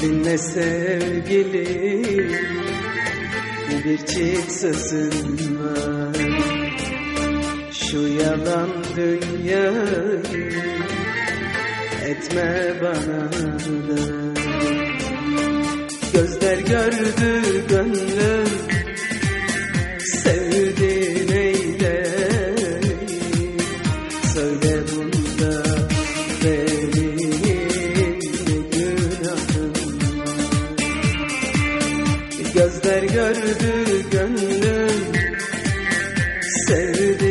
Seninle sevgili bir çift sözüm var. Şu yalan dünyayı etme bana da. Gözler gördü gönlüm sevdi neyleyim Söyle gördü gönlüm. Sevdi